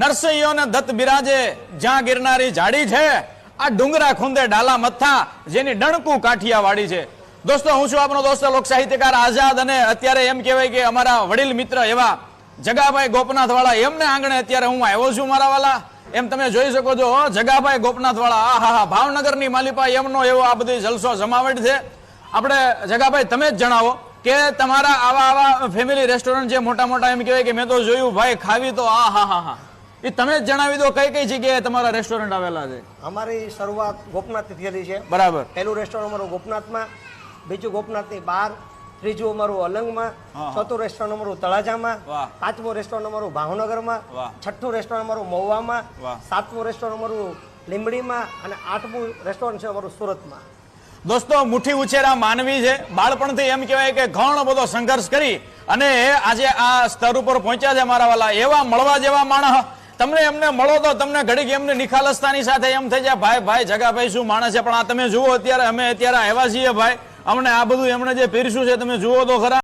નરસૈયોને દત્ત બિરાજે જ્યાં ગિરનારી જાડી છે, આ ડુંગરા ખુંદે ડાલા મથા જેની ડણકું કાઠિયા વાડી છે. દોસ્તો, હું છું આપનો દોસ્ત લોક સાહિત્યકાર આઝાદ અને અત્યારે એમ કહેવાય કે અમારા વડીલ મિત્ર એવા જગાભાઈ ગોપનાથ વાળા એમને આંગણે અત્યારે હું આવ્યો છું મારા વાલા. એમ તમે જોઈ શકો છો જગાભાઈ ગોપનાથ વાળા આ, હા હા, ભાવનગરની માલિપા એમનો એવો આ બધી જલસો જમાવટ છે. આપણે જગાભાઈ, તમે જ જણાવો કે તમારા આવા આવા ફેમિલી રેસ્ટોરન્ટ જે મોટા મોટા એમ કહેવાય કે મેં તો જોયું, ભાઈ, ખાવી તો, આ, હા હા હા. એ તમે જ જણાવી દો કઈ કઈ જગ્યાએ તમારા રેસ્ટોરન્ટ આવેલા છે? અમારી શરૂઆત ગોપનાથથી થયેલી છે. બરાબર. પહેલું રેસ્ટોરન્ટ અમારું ગોપનાથમાં બીજું ગોપનાથની બહાર ત્રીજું અમારું અલંગમાં. ચોથું રેસ્ટોરન્ટ અમારું તળાજામાં પાંચમું રેસ્ટોરન્ટ અમારું ભાવનગરમાં છઠ્ઠું રેસ્ટોરન્ટ અમારું મહુવામાં સાતમું રેસ્ટોરન્ટ અમારું લીંબડીમાં અને આઠમું રેસ્ટોરન્ટ છે અમારું સુરતમાં. દોસ્તો મુઠ્ઠી ઉછેરા માનવી છે. બાળપણથી એમ કહેવાય કે ઘણો બધો સંઘર્ષ કરી અને આજે આ સ્તર ઉપર પહોંચ્યા છે મારા વાલા. એવા મળવા જેવા માણસ તમને એમને મળો તો તમને ઘડીક એમને નિખાલસતાની સાથે એમ થઈ જાય, ભાઈ ભાઈ, જગાભાઈ શું માણસ છે? પણ આ તમે જુઓ, અત્યારે અમે અત્યારે આવ્યા છીએ, ભાઈ. અમને આ બધું એમણે જે પીરસ્યું છે, તમે જુઓ તો ખરા.